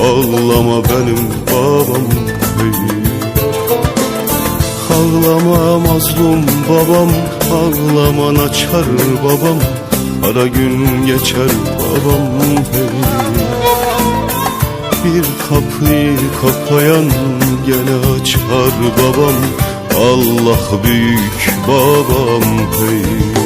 Ağlama benim babam hey. Ağlama mazlum babam Ağlaman açar babam Ara gün geçer babam hey. Bir kapıyı kapayan gene açar babam Allah büyük babam hey.